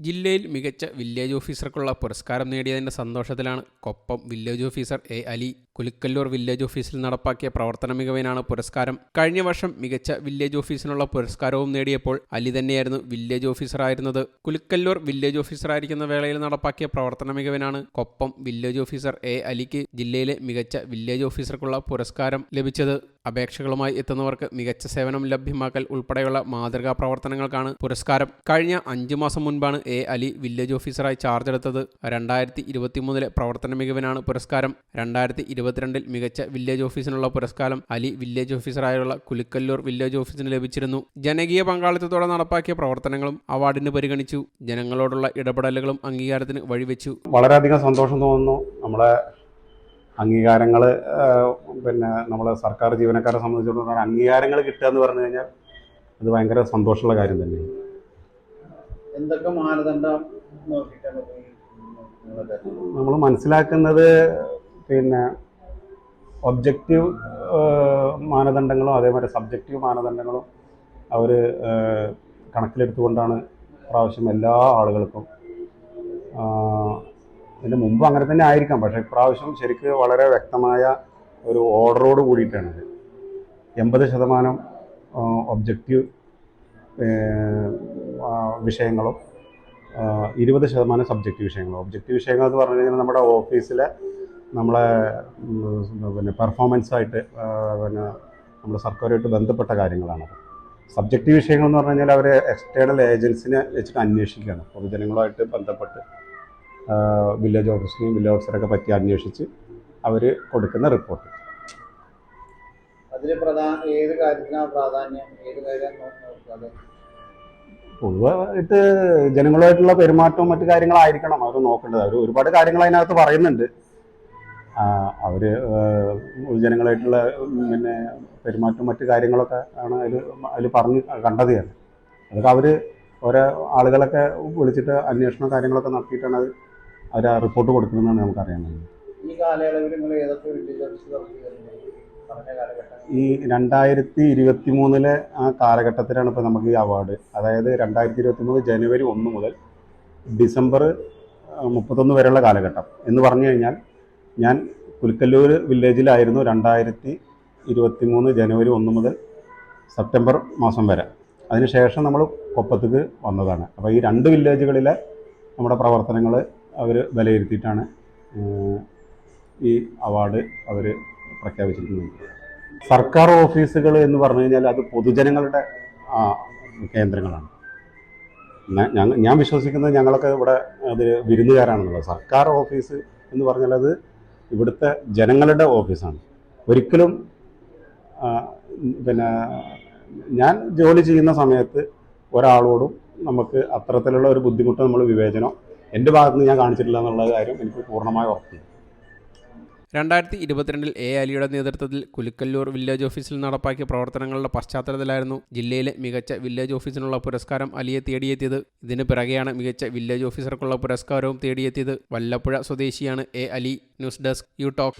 ജില്ലയിൽ മികച്ച വില്ലേജ് ഓഫീസർക്കുള്ള പുരസ്കാരം നേടിയതിന്റെ സന്തോഷത്തിലാണ് Koppam village officer A Ali. Kulikkallur village ഓഫീസിൽ നടപ്പാക്കിയ പ്രവർത്തന മികവിനാണ് പുരസ്കാരം. കഴിഞ്ഞ വർഷം മികച്ച വില്ലേജ് ഓഫീസിനുള്ള പുരസ്കാരവും നേടിയപ്പോൾ അലി തന്നെയായിരുന്നു വില്ലേജ് ഓഫീസറായിരുന്നത്. കുലിക്കല്ലൂർ വില്ലേജ് ഓഫീസറായിരിക്കുന്ന വേളയിൽ നടപ്പാക്കിയ പ്രവർത്തന മികവിനാണ് കൊപ്പം വില്ലേജ് ഓഫീസർ എ അലിക്ക് ജില്ലയിലെ മികച്ച വില്ലേജ് ഓഫീസർക്കുള്ള പുരസ്കാരം ലഭിച്ചത്. അപേക്ഷകളുമായി എത്തുന്നവർക്ക് മികച്ച സേവനം ലഭ്യമാക്കൽ ഉൾപ്പെടെയുള്ള മാതൃകാ പ്രവർത്തനങ്ങൾക്കാണ് പുരസ്കാരം. കഴിഞ്ഞ അഞ്ചു മാസം മുൻപാണ് എ അലി വില്ലേജ് ഓഫീസറായി ചാർജ് എടുത്തത്. രണ്ടായിരത്തി ഇരുപത്തിമൂന്നിലെ പ്രവർത്തന മികവിനാണ് പുരസ്കാരം. രണ്ടായിരത്തി ഇരുപത്തിരണ്ടിൽ മികച്ച വില്ലേജ് ഓഫീസിനുള്ള പുരസ്കാരം അലി വില്ലേജ് ഓഫീസറായുള്ള കുലിക്കല്ലൂർ വില്ലേജ് ഓഫീസിന് ലഭിച്ചിരുന്നു. ജനകീയ പങ്കാളിത്തത്തോടെ നടപ്പാക്കിയ പ്രവർത്തനങ്ങളും അവാർഡിന് പരിഗണിച്ചു. ജനങ്ങളോടുള്ള ഇടപെടലുകളും അംഗീകാരത്തിന് വഴിവെച്ചു. വളരെയധികം സന്തോഷം തോന്നുന്നു. നമ്മളെ അംഗീകാരങ്ങൾ പിന്നെ നമ്മൾ സർക്കാർ ജീവനക്കാരെ സംബന്ധിച്ചിടത്തോളം അംഗീകാരങ്ങൾ കിട്ടുക എന്ന് പറഞ്ഞു കഴിഞ്ഞാൽ അത് ഭയങ്കര സന്തോഷമുള്ള കാര്യം തന്നെയാണ്. എന്തൊക്കെ മാനദണ്ഡം നമ്മൾ മനസ്സിലാക്കുന്നത് പിന്നെ ഒബ്ജക്റ്റീവ് മാനദണ്ഡങ്ങളും അതേമാതിരി സബ്ജക്റ്റീവ് മാനദണ്ഡങ്ങളും അവർ കണക്കിലെടുത്തുകൊണ്ടാണ് പ്രാവശ്യം എല്ലാ ആളുകൾക്കും ഇതിന് മുമ്പ് അങ്ങനെ തന്നെ ആയിരിക്കാം. പക്ഷേ ഇപ്രാവശ്യം ശരിക്ക് വളരെ വ്യക്തമായ ഒരു ഓർഡറോട് കൂടിയിട്ടാണിത് എൺപത് ശതമാനം ഒബ്ജക്റ്റീവ് വിഷയങ്ങളും ഇരുപത് ശതമാനം സബ്ജക്റ്റീവ് വിഷയങ്ങളും. ഒബ്ജക്റ്റീവ് വിഷയങ്ങൾ എന്ന് പറഞ്ഞു കഴിഞ്ഞാൽ നമ്മുടെ ഓഫീസിലെ നമ്മളെ പിന്നെ പെർഫോമൻസ് ആയിട്ട് പിന്നെ നമ്മൾ സർക്കാരുമായിട്ട് ബന്ധപ്പെട്ട കാര്യങ്ങളാണ് സബ്ജക്റ്റീവ് വിഷയങ്ങൾ എന്ന് പറഞ്ഞു കഴിഞ്ഞാൽ അവർ എക്സ്റ്റേണൽ ഏജൻസിനെ വെച്ചിട്ട് അന്വേഷിക്കുകയാണ്. പൊതുജനങ്ങളുമായിട്ട് ബന്ധപ്പെട്ട് വില്ലേജ് ഓഫീസിനെയും വില്ലേജ് ഓഫീസറൊക്കെ പറ്റി അന്വേഷിച്ച് അവർ കൊടുക്കുന്ന റിപ്പോർട്ട് അതിൽ പ്രധാന ഏത് കാര്യത്തിനാണ് പ്രാധാന്യം? ഏത് കാര്യം നോക്കാതെ? പൊതുവായിട്ട് ജനങ്ങളുമായിട്ടുള്ള പെരുമാറ്റവും മറ്റു കാര്യങ്ങളായിരിക്കണം അവർ നോക്കേണ്ടത്. അവർ ഒരുപാട് കാര്യങ്ങൾ അതിനകത്ത് പറയുന്നുണ്ട്. അവർ ജനങ്ങളായിട്ടുള്ള പിന്നെ പെരുമാറ്റവും മറ്റു കാര്യങ്ങളൊക്കെ ആണ് അതിൽ അതിൽ പറഞ്ഞ് കണ്ടത് ഞാൻ അതൊക്കെ അവർ ഓരോ ആളുകളൊക്കെ വിളിച്ചിട്ട് അന്വേഷണം കാര്യങ്ങളൊക്കെ നടത്തിയിട്ടാണ് അത് അവർ ആ റിപ്പോർട്ട് കൊടുക്കണമെന്നാണ് നമുക്കറിയാൻ കഴിയുന്നത് ഈ കാലയളവിൽ നിങ്ങൾ ഏതൊക്കെ വില്ലേജ് ഈ രണ്ടായിരത്തി ഇരുപത്തി മൂന്നിലെ ആ കാലഘട്ടത്തിലാണ് ഇപ്പോൾ നമുക്ക് ഈ അവാർഡ് അതായത് രണ്ടായിരത്തി ഇരുപത്തി മൂന്ന് ജനുവരി ഒന്ന് മുതൽ ഡിസംബർ മുപ്പത്തൊന്ന് വരെയുള്ള കാലഘട്ടം. എന്ന് പറഞ്ഞു കഴിഞ്ഞാൽ ഞാൻ പുൽക്കല്ലൂർ വില്ലേജിലായിരുന്നു രണ്ടായിരത്തി ഇരുപത്തി മൂന്ന് ജനുവരി ഒന്ന് മുതൽ സെപ്റ്റംബർ മാസം വരെ. അതിനുശേഷം നമ്മൾ കൊപ്പത്തേക്ക് വന്നതാണ്. അപ്പോൾ ഈ രണ്ട് വില്ലേജുകളിലെ നമ്മുടെ പ്രവർത്തനങ്ങൾ അവർ വിലയിരുത്തിയിട്ടാണ് ഈ അവാർഡ് അവർ പ്രഖ്യാപിച്ചിരിക്കുന്നത്. സർക്കാർ ഓഫീസുകൾ എന്ന് പറഞ്ഞു കഴിഞ്ഞാൽ അത് പൊതുജനങ്ങളുടെ കേന്ദ്രങ്ങളാണ്. ഞാൻ ഞാൻ വിശ്വസിക്കുന്നത് ഞങ്ങളൊക്കെ ഇവിടെ അത് വിരുന്നുകാരാണെന്നുള്ളത്. സർക്കാർ ഓഫീസ് എന്ന് പറഞ്ഞാൽ അത് ഇവിടുത്തെ ജനങ്ങളുടെ ഓഫീസാണ്. ഒരിക്കലും പിന്നെ ഞാൻ ജോലി ചെയ്യുന്ന സമയത്ത് ഒരാളോടും നമുക്ക് അത്തരത്തിലുള്ള ഒരു ബുദ്ധിമുട്ട് നമ്മൾ വിവേചനം എന്റെ ഭാഗത്ത് നിന്ന് ഞാൻ കാണിച്ചിട്ടില്ല എന്നുള്ള കാര്യം എനിക്ക് പൂർണമായി ഉറപ്പുണ്ട്. രണ്ടായിരത്തി ഇരുപത്തിരണ്ടിൽ എ അലിയുടെ നേതൃത്വത്തിൽ കുലുക്കല്ലൂർ വില്ലേജ് ഓഫീസിൽ നടപ്പാക്കിയ പ്രവർത്തനങ്ങളുടെ പശ്ചാത്തലത്തിലായിരുന്നു ജില്ലയിലെ മികച്ച വില്ലേജ് ഓഫീസിനുള്ള പുരസ്കാരം അലിയെ തേടിയെത്തിയത്. ഇതിനു പിറകെയാണ് മികച്ച വില്ലേജ് ഓഫീസർക്കുള്ള പുരസ്കാരവും തേടിയെത്തിയത് വല്ലപ്പുഴ സ്വദേശിയാണ് A Ali. News desk you talk.